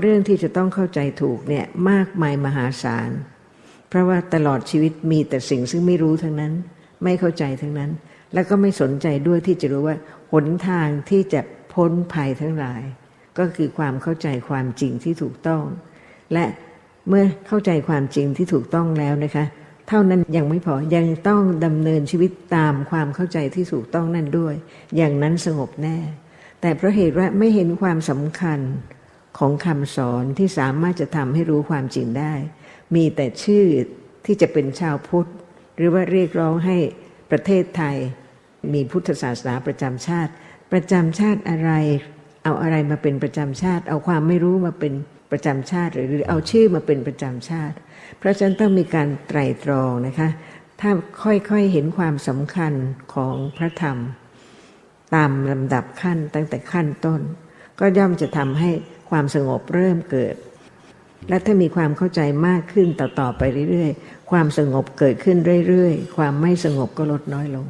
เรื่องที่จะต้องเข้าใจถูกเนี่ยมากมายมหาศาล เพราะว่าตลอดชีวิตมีแต่สิ่งซึ่งไม่รู้ทั้งนั้น ไม่เข้าใจทั้งนั้น แล้วก็ไม่สนใจด้วยที่จะรู้ว่าหนทางที่จะพ้นภัยทั้งหลาย ก็คือความเข้าใจความจริงที่ถูกต้อง และเมื่อเข้าใจความจริงที่ถูกต้องแล้วนะคะ เท่านั้นยังไม่พอยังต้องดำเนินชีวิตตามความเข้าใจที่ถูกต้องนั่นด้วย อย่างนั้นสงบแน่ แต่เพราะเหตุว่าไม่เห็นความสำคัญ ของคำสอนที่สามารถจะทำให้รู้ความจริงได้ มีแต่ชื่อที่จะเป็นชาวพุทธ หรือว่าเรียกร้องให้ประเทศไทย มีพุทธศาสนาประจำชาติ ประจำชาติอะไร เอาอะไรมาเป็นประจำชาติ เอาความไม่รู้มาเป็นประจำชาติ หรือเอาชื่อมาเป็นประจำชาติ เพราะฉะนั้นต้องมีการไตรตรองนะคะ ถ้าค่อยๆเห็นความสำคัญของพระธรรม ตามลำดับขั้นตั้งแต่ขั้นต้น ก็ย่อมจะทำให้ ความสงบเริ่มเกิด และถ้ามีความเข้าใจมากขึ้นต่อๆไปเรื่อยๆ ความสงบเกิดขึ้นเรื่อยๆ ความไม่สงบก็ลดน้อยลง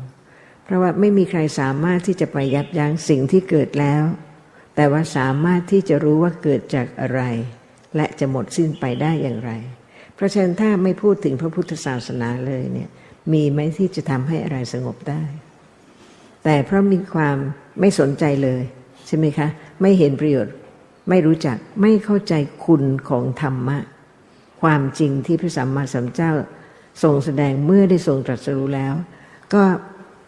เพราะว่าไม่มีใครสามารถที่จะไปยับยั้งสิ่งที่เกิดแล้ว แต่ว่าสามารถที่จะรู้ว่าเกิดจากอะไร และจะหมดสิ้นไปได้อย่างไร เพราะฉะนั้นถ้าไม่พูดถึงพระพุทธศาสนาเลยเนี่ยมีไหมที่จะทำให้อะไรสงบได้ แต่เพราะมีความไม่สนใจเลย ใช่ไหมคะ ไม่เห็นประโยชน์ ไม่รู้จักไม่เข้าใจคุณของธรรมะ ความจริงที่พระสัมมาสัมพุทธเจ้าทรงแสดงเมื่อได้ทรงตรัสรู้แล้ว ก็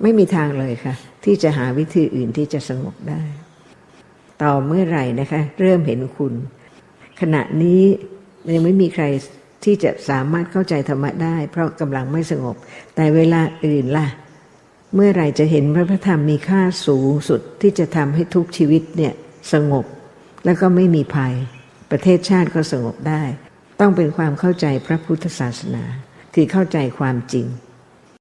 ไม่มีทางเลยค่ะ ที่จะหาวิธีอื่นที่จะสงบได้ ต่อเมื่อไหร่นะคะ เริ่มเห็นคุณ ขณะนี้ยังไม่มีใครที่จะสามารถเข้าใจธรรมะได้ เพราะกำลังไม่สงบ แต่เวลาอื่นล่ะ เมื่อไหร่จะเห็นพระธรรมมีค่าสูงสุดที่จะทำให้ทุกชีวิตเนี่ยสงบ แล้วก็ไม่มีภัย ประเทศชาติก็สงบได้ ต้องเป็นความเข้าใจพระพุทธศาสนา คือเข้าใจความจริง